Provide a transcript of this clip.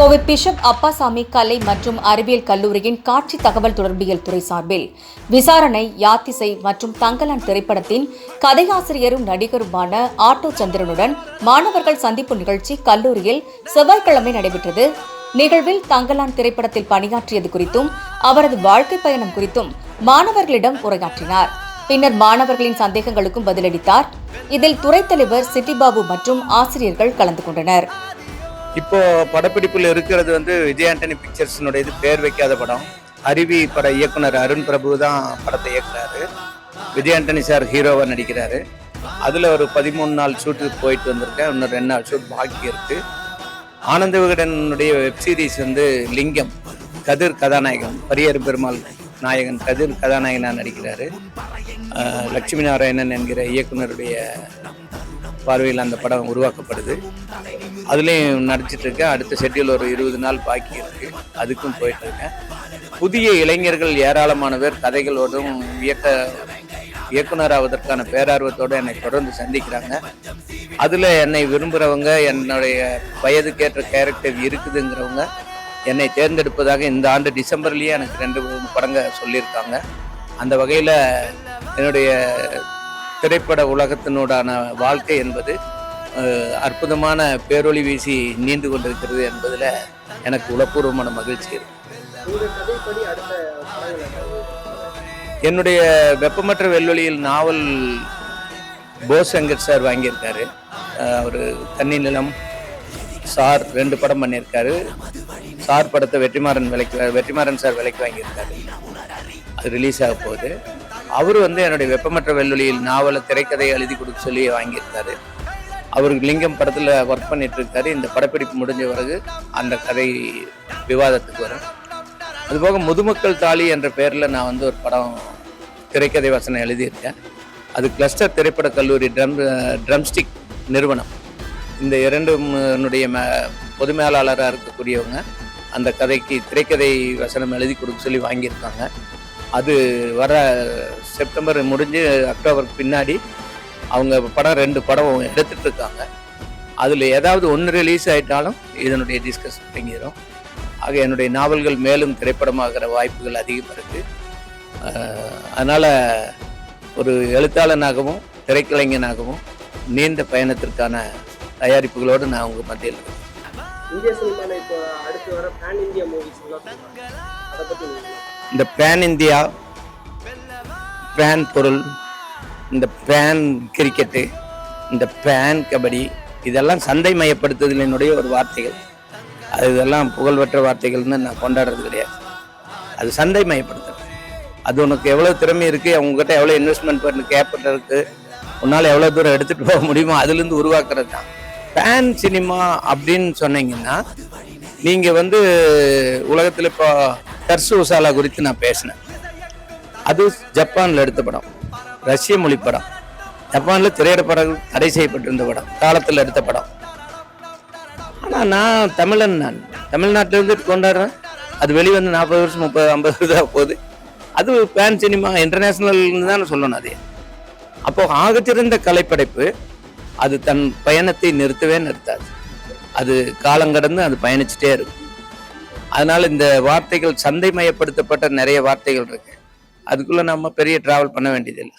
Kovai bishop Appasamy கலை மற்றும் அறிவியல் கல்லூரியின் காட்சி தகவல் தொடர்பியல் துறை சார்பில் விசாரணை யாத்திசை மற்றும் தங்கலான் திரைப்படத்தின் கதையாசிரியரும் நடிகருமான ஆட்டோ சந்திரனுடன் மாணவர்கள் சந்திப்பு நிகழ்ச்சி கல்லூரியில் செவ்வாய்க்கிழமை நடைபெற்றது. நிகழ்வில் தங்கலான் திரைப்படத்தில் பணியாற்றியது குறித்தும் அவரது வாழ்க்கை பயணம் குறித்தும் மாணவர்களிடம் உரையாற்றினார். பின்னர் மாணவர்களின் சந்தேகங்களுக்கும் பதிலளித்தார். இதில் துறைத் தலைவர் சிட்டிபாபு மற்றும் ஆசிரியர்கள் கலந்து கொண்டனர். இப்போ படப்பிடிப்பில் இருக்கிறது வந்து விஜய் ஆண்டனி பிக்சர்ஸினுடைய இது பேர் வைக்காத படம். அருவி பட இயக்குனர் அருண் பிரபு தான் படத்தை இயக்குறாரு. விஜய் ஆண்டனி சார் ஹீரோவாக நடிக்கிறாரு. அதில் ஒரு பதிமூணு நாள் ஷூட்டுக்கு போயிட்டு வந்திருக்கேன். இன்னும் ரெண்டு நாள் ஷூட் பாக்கி இருக்கு. ஆனந்த விகடனுடைய வெப் சீரிஸ் வந்து லிங்கம் கதிர் கதாநாயகன் பரியர் பெருமாள் நாயகன் கதிர் கதாநாயகனாக நடிக்கிறாரு. லட்சுமி நாராயணன் என்கிற இயக்குனருடைய பார்வையில் அந்த படம் உருவாக்கப்படுது. அதுலேயும் நடிச்சிட்ருக்கேன் அடுத்த ஷெட்யூல் ஒரு இருபது நாள் பாக்கி இருக்கு. அதுக்கும் போயிட்டுருக்கேன் புதிய இளைஞர்கள் ஏராளமான பேர் கதைகளோடும் இயக்க இயக்குனராவதற்கான பேரார்வத்தோடு என்னை தொடர்ந்து சந்திக்கிறாங்க. அதில் என்னை விரும்புகிறவங்க என்னுடைய வயதுக்கேற்ற கேரக்டர் இருக்குதுங்கிறவங்க என்னை தேர்ந்தெடுப்பதாக இந்த ஆண்டு டிசம்பர்லேயே எனக்கு ரெண்டு மூணு படங்க சொல்லியிருக்காங்க. அந்த வகையில் என்னுடைய திரைப்பட உலகத்தினூடான வாழ்க்கை என்பது அற்புதமான பேரொளி வீசி நீண்டு கொண்டிருக்கிறது என்பதில் எனக்கு உளப்பூர்வமான மகிழ்ச்சி இருக்கு. என்னுடைய வெப்பமற்ற வெள்ளொலியில் நாவல் போஸ் சங்கர் சார் வாங்கியிருக்காரு. அவர் தண்ணி நிலம் சார் ரெண்டு படம் பண்ணியிருக்காரு. சார் படத்தை வெற்றிமாறன் விலைக்கு வெற்றிமாறன் சார் விலைக்கு வாங்கியிருக்காரு. அது ரிலீஸ் ஆக போகுது. அவர் வந்து என்னுடைய வெப்பமற்ற வெள்ளொலியில் நாவலை திரைக்கதையை எழுதி கொடுக்க சொல்லி வாங்கியிருக்காரு. அவருக்கு லிங்கம் படத்தில் ஒர்க் பண்ணிட்டு இருக்காரு இந்த படப்பிடிப்பு முடிஞ்ச பிறகு அந்த கதை விவாதத்துக்கு வரும். அதுபோக முதுமக்கள் தாலி என்ற பெயரில் நான் வந்து ஒரு படம் திரைக்கதை வசனம் எழுதியிருக்கேன். அது கிளஸ்டர் திரைப்பட கல்லூரி ட்ரம் ட்ரம்ஸ்டிக் நிறுவனம். இந்த இரண்டுனுடைய மே பொது மேலாளராக இருக்கக்கூடியவங்க அந்த கதைக்கு திரைக்கதை வசனம் எழுதி கொடுக்க சொல்லி வாங்கியிருக்காங்க. அது வர செப்டம்பர் முடிஞ்சு அக்டோபருக்கு பின்னாடி அவங்க படம் ரெண்டு படம் எடுத்துட்டு இருக்காங்க அதில் ஏதாவது ஒன்று ரிலீஸ் ஆகிட்டாலும் இதனுடைய டிஸ்கஸ் தொடங்கிடும் ஆக என்னுடைய நாவல்கள் மேலும் திரைப்படமாகிற வாய்ப்புகள் அதிகம் இருக்குது அதனால் ஒரு எழுத்தாளனாகவும் திரைக்கலைஞனாகவும் நீண்ட பயணத்திற்கான தயாரிப்புகளோடு நான் உங்கள் மத்தியில் இருக்கேன் இந்திய சினிமால இப்போ அடுத்து வர பேன் இந்தியா மூவிஸ் அதை பத்தி இந்த பேன் இந்தியா பேன் பொருள் இந்த பேன் கிரிக்கெட்டு இந்த பேன் கபடி இதெல்லாம் சந்தை மயப்படுத்துதல் என்னுடைய ஒரு வார்த்தைகள். அது இதெல்லாம் புகழ்பெற்ற வார்த்தைகள்னு நான் கொண்டாடுறது கிடையாது. அது சந்தை மயப்படுத்துறது அது உனக்கு எவ்வளோ திறமை இருக்குது அவங்ககிட்ட எவ்வளோ இன்வெஸ்ட்மெண்ட் பண்ணு கேபிட்டல் இருக்குது உன்னால் எவ்வளோ தூரம் எடுத்துகிட்டு போக முடியுமோ அதுலேருந்து உருவாக்குறது தான் பேன் சினிமா அப்படின்னு சொன்னீங்கன்னா நீங்கள் வந்து உலகத்தில் இப்போ தர்சு உசாலா குறித்து நான் பேசினேன். அது ஜப்பானில் எடுத்த படம். ரஷ்ய மொழி படம். ஜப்பானில் திரையிட படங்கள் தடை செய்யப்பட்டிருந்த படம். காலத்தில் எடுத்த படம். ஆனால் நான் தமிழன் நான். தமிழ்நாட்டிலேருந்து கொண்டாடுறேன். அது வெளிவந்து நாற்பது வருஷம் முப்பது ஐம்பது வருஷம் போகுது. அது பேன் சினிமா இன்டர்நேஷ்னல்னு தான் சொல்லணும் அதே. அப்போது ஆகச்சிறந்த கலைப்படைப்பு அது தன் பயணத்தை நிறுத்தவே நிறுத்தாது. அது காலங்கடந்து அது பயணிச்சுட்டே இருக்கும். அதனால் இந்த வார்த்தைகள் சந்தைமயப்படுத்தப்பட்ட நிறைய வார்த்தைகள் இருக்கு. அதுக்குள்ளே நம்ம பெரிய ட்ராவல் பண்ண வேண்டியதில்லை.